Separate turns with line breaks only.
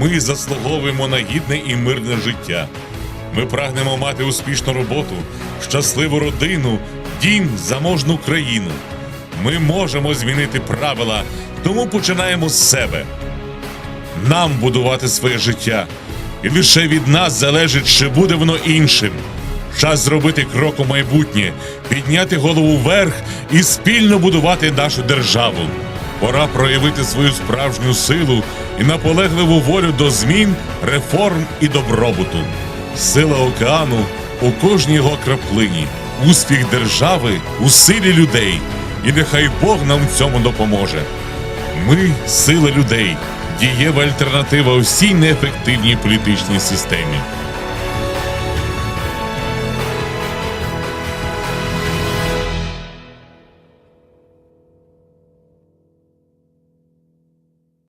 Ми заслуговуємо на гідне і мирне життя. Ми прагнемо мати успішну роботу, щасливу родину, дім, заможну країну. Ми можемо змінити правила, тому починаємо з себе. Нам будувати своє життя, і лише від нас залежить, чи буде воно іншим. Час зробити крок у майбутнє, підняти голову вверх і спільно будувати нашу державу. Пора проявити свою справжню силу і наполегливу волю до змін, реформ і добробуту. Сила океану у кожній його краплині, успіх держави у силі людей. І нехай Бог нам в цьому допоможе. Ми сила людей, дієва альтернатива усій неефективній політичній системі.